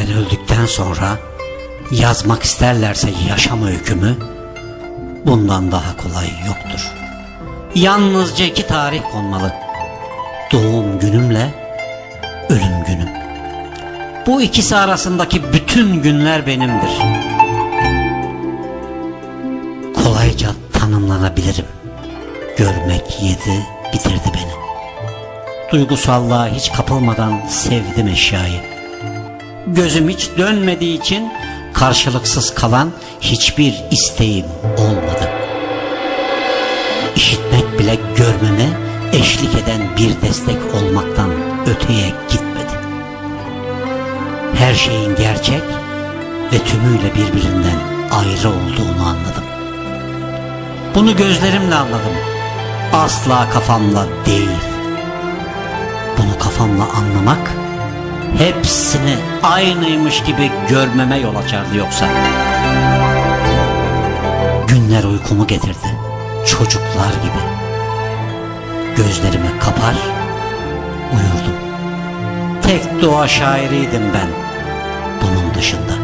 öldükten sonra yazmak isterlerse yaşam öykümü bundan daha kolay yoktur. Yalnızca iki tarih konmalı. Doğum günümle ölüm günüm. Bu ikisi arasındaki bütün günler benimdir. Kolayca tanımlanabilirim. Görmek yedi, bitirdi beni. Duygusallığa hiç kapılmadan sevdim eşyayı. Gözüm hiç dönmediği için karşılıksız kalan hiçbir isteğim olmadı. İşitmek bile görmeme eşlik eden bir destek olmaktan öteye gitmedi. Her şeyin gerçek ve tümüyle birbirinden ayrı olduğunu anladım. Bunu gözlerimle anladım. Asla kafamla değil. Bunu kafamla anlamak hepsini aynıymış gibi görmeme yol açardı yoksa. Günler uykumu getirdi. Çocuklar gibi. Gözlerimi kapar, uyurdum. Tek dua şairiydim ben. Bunun dışında.